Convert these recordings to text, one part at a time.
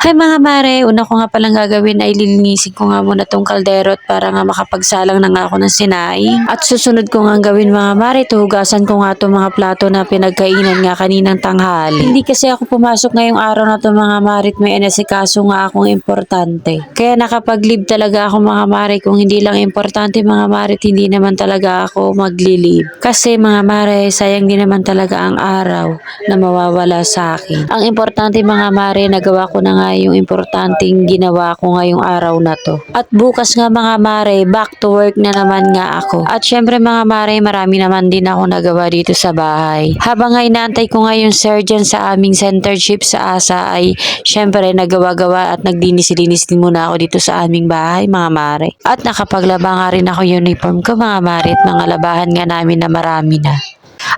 Hi mga mare, una ko nga palang gagawin ay lilinisin ko nga muna tong kaldero at para nga makapagsalang na nga ako ng sinaing. At susunod ko nga gawin mga mare, tuhugasan ko nga itong mga plato na pinagkainan nga kaninang tanghali. Hindi kasi ako pumasok ngayong araw na to mga mare at may inasikaso nga akong importante. Kaya nakapag-leave talaga ako mga mare kung hindi lang importante mga mare hindi naman talaga ako magli-leave. Kasi mga mare, sayang din naman talaga ang araw na mawawala sa akin. Ang importante mga mare, nagawa ko na nga yung importanteng ginawa ko ngayong araw na to. At bukas nga mga mare, back to work na naman nga ako. At syempre mga mare, marami naman din ako nagawa dito sa bahay. Habang nga inaantay ko nga yung surgeon sa aming centership sa ASA ay syempre nagawa-gawa at nagdinis-linis din muna ako dito sa aming bahay mga mare. At nakapaglaba nga rin ako uniform ko mga mare at mga labahan nga namin na marami na.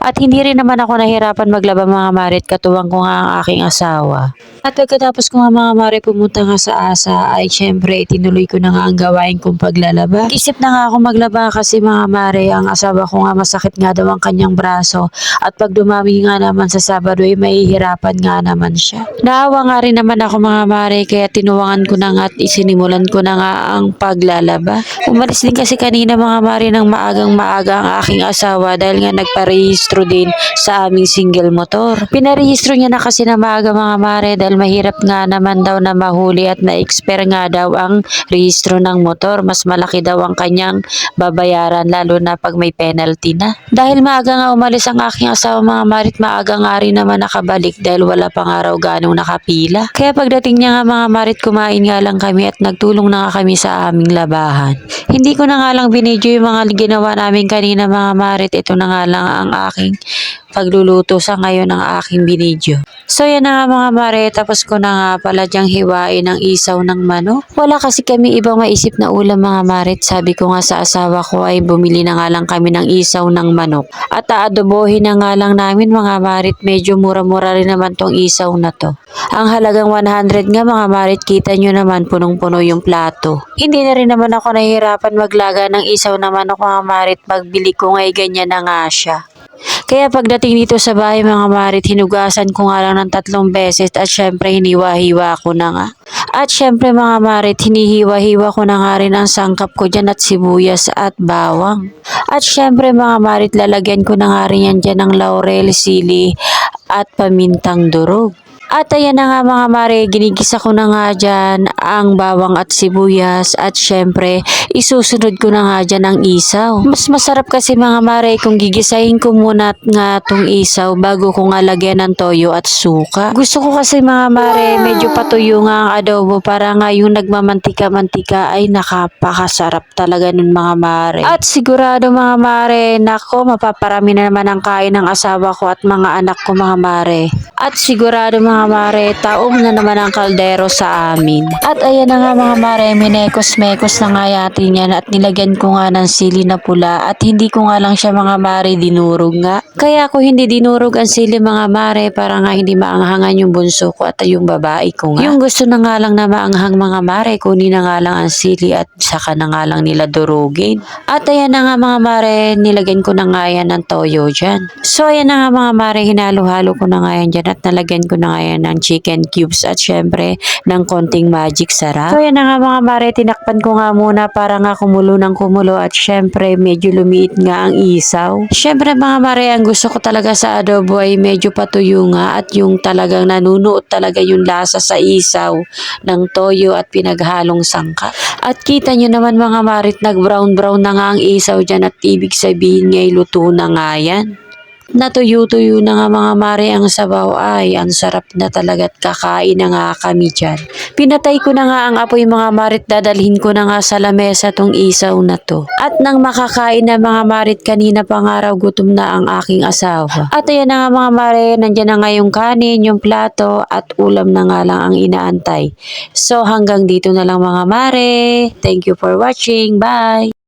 At hindi rin naman ako nahirapan maglaba mga marit katuwang ko nga ang aking asawa. At pagkatapos ko nga mga mare pumunta nga sa asa ay syempre tinuloy ko na nga ang gawain kong paglalaba. Isip na nga ako maglaba kasi mga mare ang asawa ko nga masakit nga daw ang kanyang braso at pag dumami nga naman sa Sabado ay mahihirapan nga naman siya. Naawa nga rin naman ako mga mare kaya tinuwangan ko na nga at isinimulan ko na nga ang paglalaba. Umalis din kasi kanina mga mare ng maagang maaga ang aking asawa dahil nga nagparehistro din sa aming single motor. Pinarehistro niya na kasi na maaga mga mare dahil mahirap nga naman daw na mahuli at na-expire nga daw ang rehistro ng motor. Mas malaki daw ang kanyang babayaran lalo na pag may penalty na. Dahil maaga nga umalis ang aking asawa mga marit, maaga nga rin naman nakabalik dahil wala pang araw ganong nakapila. Kaya pagdating niya nga mga marit, kumain nga lang kami at nagtulong na nga kami sa aming labahan. Hindi ko na nga lang binidyo yung mga ginawa namin kanina mga marit. Ito na nga lang ang aking pagluluto sa ngayon ng aking binidyo. So yan na nga mga mare, tapos ko na nga pala dyang hiwain ang isaw ng manok. Wala kasi kami ibang maisip na ulam mga marit. Sabi ko nga sa asawa ko ay bumili na nga lang kami ng isaw ng manok. At aadobohin na nga lang namin mga marit, medyo mura-mura rin naman tong isaw na to. Ang halagang 100 nga mga marit, kita nyo naman punong-puno yung plato. Hindi na rin naman ako nahihirapan maglaga ng isaw na manok mga marit, pagbili ko ngay ganyan na nga siya. Kaya pagdating dito sa bahay mga marit, hinugasan ko nga lang ng tatlong beses at syempre hiniwa-hiwa ko na nga. At syempre mga marit, hinihiwa-hiwa ko na nga rin ang sangkap ko dyan at sibuyas at bawang. At syempre mga marit, lalagyan ko na nga rin yan dyan ng laurel, sili at pamintang durog. At ayan na nga mga mare, ginigisa ko na nga dyan ang bawang at sibuyas at syempre isusunod ko na nga dyan ang isaw. Mas masarap kasi mga mare kung gigisahin ko muna nga tong isaw bago ko nga lagyan ng toyo at suka. Gusto ko kasi mga mare medyo patuyo nga ang adobo para nga yung nagmamantika-mantika ay nakapakasarap talaga nun mga mare. At sigurado mga mare, nako mapaparami na naman ang kain ng asawa ko at mga anak ko mga mare. At sigurado mga mare, taong na naman ang kaldero sa amin. At ayan na nga mga mare, minekos-mekos na nga yatin yan at nilagyan ko nga ng sili na pula at hindi ko nga lang siya mga mare dinurog nga. Kaya ako hindi dinurog ang sili mga mare para nga hindi maanghangan yung bunso ko at yung babae ko nga. Yung gusto na nga lang na maanghang mga mare, kunin na nga lang ang sili at saka na nga lang nila durugin. At ayan na nga mga mare, nilagyan ko na nga yan ng toyo dyan. So ayan na nga mga mare, hinalo-halo ko na nga yan dyan at nalagyan ko na nga yan ng chicken cubes at syempre ng konting magic sarap. So yan na nga mga mare, tinakpan ko nga muna para nga kumulo ng kumulo at syempre medyo lumiit nga ang isaw. Syempre mga mare, ang gusto ko talaga sa adobo ay medyo patuyo nga at yung talagang nanunuot talaga yung lasa sa isaw ng toyo at pinaghalong sangka. At kita nyo naman mga marit, nag-brown-brown na nga ang isaw dyan at ibig sabihin ngay luto na nga yan. Natuyo-tuyo na nga mga mare ang sabaw ay ang sarap na talaga at kakain na nga kami dyan. Pinatay ko na nga ang apoy mga marit dadalhin ko na nga sa lamesa tong isaw na to. At nang makakain na mga marit kanina pang araw gutom na ang aking asawa. At ayan na nga mga mare, nandyan na nga yung kanin, yung plato at ulam na nga lang ang inaantay. So hanggang dito na lang mga mare. Thank you for watching. Bye!